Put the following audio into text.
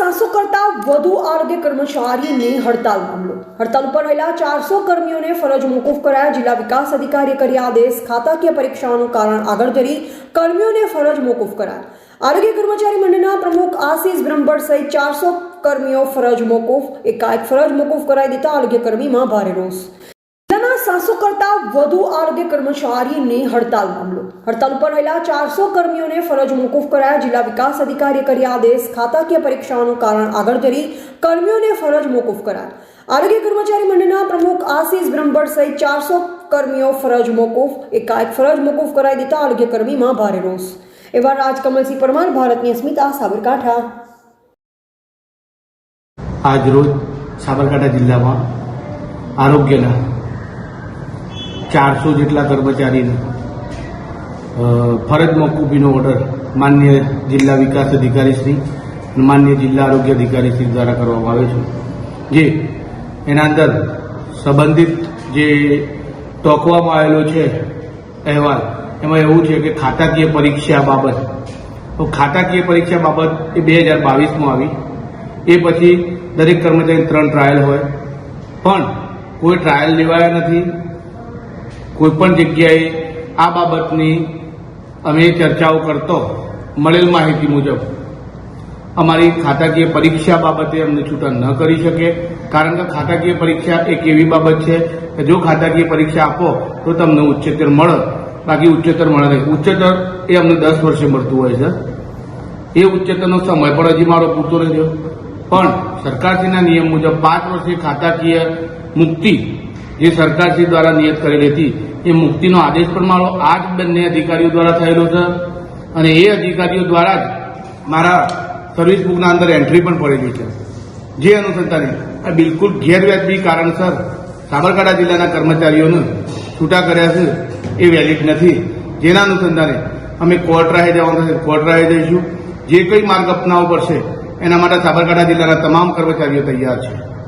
સાતસો કરતા વધુ આરોગ્ય કર્મચારીની હડતાલ મામલો. હડતાલ ઉપર રહેલા ચારસો કર્મીઓને ફરજ મોકૂફ કરાયા. જિલ્લા વિકાસ અધિકારીએ કર્યા આદેશ. ખાતાકીય પરીક્ષાઓનું કારણ આગળ ધરી કર્મીઓને ફરજ મોકૂફ કરાયા. આરોગ્ય કર્મચારી મંડળના પ્રમુખ આશીષ બ્રહ્મભટ્ટ સહિત ચારસો કર્મીઓ ફરજ મોકૂફ એકાએક ફરજ મોકૂફ કરાવી દેતા આરોગ્ય કર્મીમાં ભારે રોષ. સાતસો કરતા વધુ આરોગ્ય કર્મચારીની હડતાલ મામલો. હડતાલ ઉપર રહેલા ચારસો કર્મીઓને ફરજ મોકૂફ કરાયા. જિલ્લા વિકાસ અધિકારીએ કર્યા આદેશ. ખાતાકીય પરીક્ષાઓનું કારણ આગળ ધરી કર્મીઓને ફરજ મોકૂફ કરાયા. આરોગ્ય કર્મચારી મંડળના પ્રમુખ આશીષ બ્રહ્મભટ્ટ સહિત ચારસો કર્મીઓ ફરજ મોકૂફ, એકાએક ફરજ મોકૂફ કરાવી દેતા આરોગ્ય કર્મીમાં ભારે રોષ. એવા રાજકમલસિંહ પરમાર, ભારતની અસ્મિતા, સાબરકાંઠા. આજરોજ સાબરકાંઠા જિલ્લામાં આરોગ્યના ચારસો જેટલા કર્મચારીને ફરજ મોકૂફીનો ઓર્ડર માન્ય જિલ્લા વિકાસ અધિકારી શ્રી માન્ય જિલ્લા આરોગ્ય અધિકારી શ્રી દ્વારા કરવામાં આવે છે. જે એના અંદર સંબંધિત જે ટોકવામાં આવેલો છે અહેવાલ, એમાં એવું છે કે ખાતાકીય પરીક્ષા બાબત, તો ખાતાકીય પરીક્ષા બાબત એ બે હજાર બાવીસમાં આવી. એ પછી દરેક કર્મચારી ત્રણ ટ્રાયલ હોય. પણ કોઈ ટ્રાયલ લેવાયા નથી. કોઈ પણ જગ્યાએ આ બાબતની અમે ચર્ચાઓ કરતો મળેલ માહિતી મુજબ, અમારી ખાતાકીય પરીક્ષા બાબતે અમને છૂટા ન કરી શકે. કારણ કે ખાતાકીય પરીક્ષા એક એવી બાબત છે કે જો ખાતાકીય પરીક્ષા આપો, તો તમને ઉચ્ચતર મળે. બાકી ઉચ્ચતર મળે નહીં. ઉચ્ચતર એ અમને દસ વર્ષે મળતું હોય છે. એ ઉચ્ચતરનો સમય પણ હજી મારો પૂરતો રહ્યો પણ સરકારશ્રીના નિયમ મુજબ પાંચ વર્ષે ખાતાકીય મુક્તિ જે સરકારશ્રી દ્વારા નિયત કરેલી હતી એ મુક્તિનો આદેશ પણ મારો આ જ બંને અધિકારીઓ દ્વારા થયેલો છે અને એ અધિકારીઓ દ્વારા જ મારા સર્વિસ બુકના અંદર એન્ટ્રી પણ પડેલી છે. જે અનુસંધાને આ બિલકુલ ગેરવ્યાજબી કારણસર સાબરકાંઠા જિલ્લાના કર્મચારીઓને છૂટા કર્યા છે એ વેલિડ નથી. જેના અનુસંધાને અમે કોર્ટ જવાનું થશે કોર્ટ રાહે જઈશું. જે કંઈ માર્ગ અપનાવવો પડશે, એના માટે સાબરકાંઠા જિલ્લાના તમામ કર્મચારીઓ તૈયાર છે.